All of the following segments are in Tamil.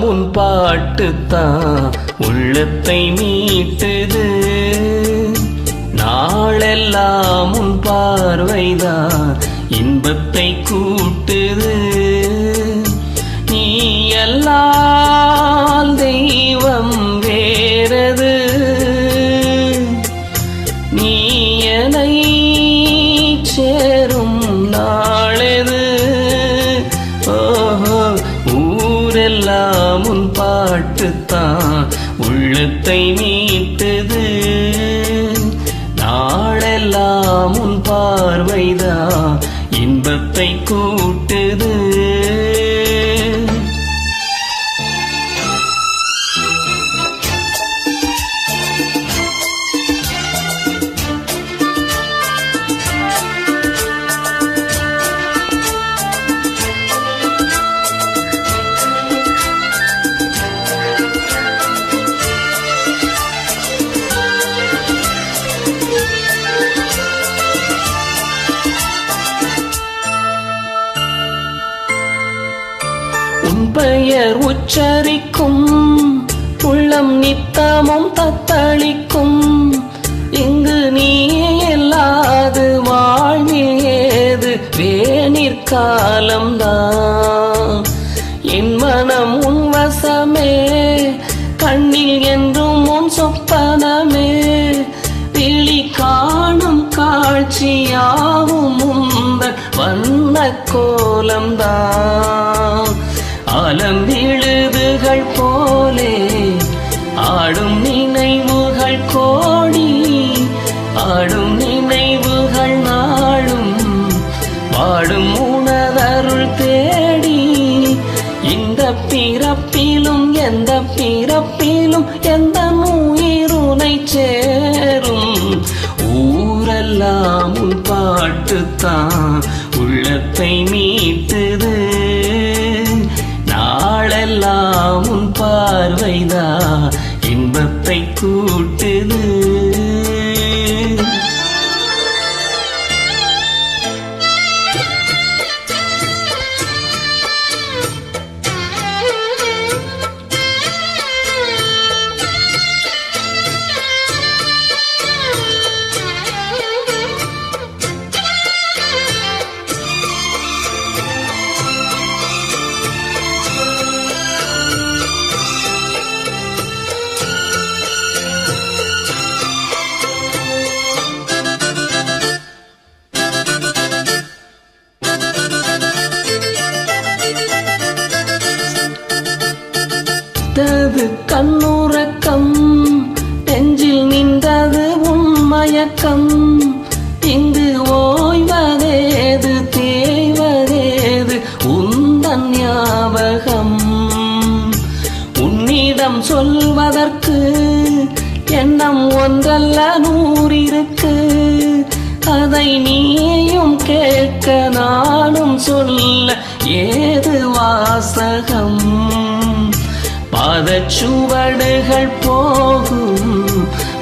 உன் பாட்டுத்தான் உள்ளத்தை மீட்டுது. நாளெல்லாம் உன் பார்வைதான் இன்பத்தை கூட்டுது. நீ எல்லாம் தெய்வம் உள்ளத்தை மீட்டது. நாளெல்லாம் உன் பார்வைதான். இன்பத்தை கூட்டு பெயர் உச்சரிக்கும் உள்ளம் நித்தமும் தத்தளிக்கும். இங்கு நீ எல்லாது வாழ்வில் ஏது காலம்தான். என் மனம் உன் வசமே கண்ணில் என்றும் உன் சொப்பனமே. விழி காணும் காட்சியாவும் உந்தன் வண்ண கோலம்தான். ஆலம் விழுதுகள் போலே ஆடும் நினைவுகள் கோடி ஆடும் நினைவுகள் நாளும் பாடும் உணவருள் தேடி இந்த பிறப்பிலும் எந்த பிறப்பிலும் எந்த உயிருனை சேரும்? ஊரெல்லாம் உன் பாட்டுத்தான் உள்ளத்தை மீட்டுது. எல்லாம் உன் பார்வைதான். இன்பத்தை கூட்டுது தது கண்ணுறக்கம் நெஞ்சில் நின்றது உண்மயக்கம். இங்கு ஓய்வதேது தேய்வதேது உந்தன் ஞாபகம். உன்னிடம் சொல்வதற்கு எண்ணம் ஒன்றல்ல நூறிருக்கு. அதை நீயும் கேட்க நானும் சொல்ல ஏது வாசகம்? பாதச்சுவடுகள் போகும்.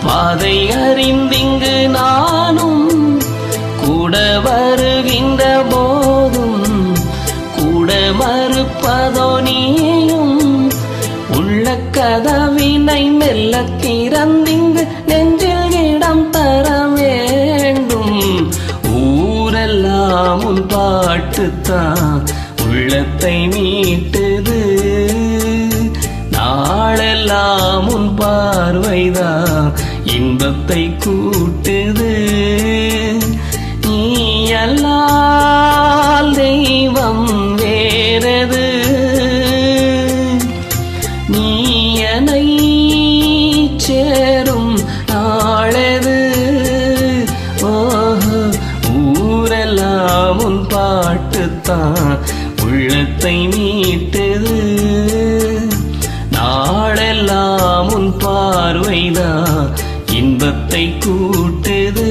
பாதை அறிந்திங்கு நானும் கூட வருகின்ற போதும். கூட மறுப்பதோ நீயும் உள்ள கதவினை மெல்ல திறந்திங்கு நெஞ்சில் இடம் தர வேண்டும். ஊரெல்லாம் உன் பாட்டுத்தான். உள்ளத்தை மீட்டு நாளெல்லாம் உன் பார்வைதான் இன்பத்தை கூட்டுது. நீ அல்லால் தெய்வம் வேறது? நீ என்னை சேரும் நாளது? ஊரெல்லாம் உன் பாட்டுத்தான் உள்ளத்தை மீட்டுது நாளெல்லாம் பார்வைதான் இன்பத்தை கூட்டுது.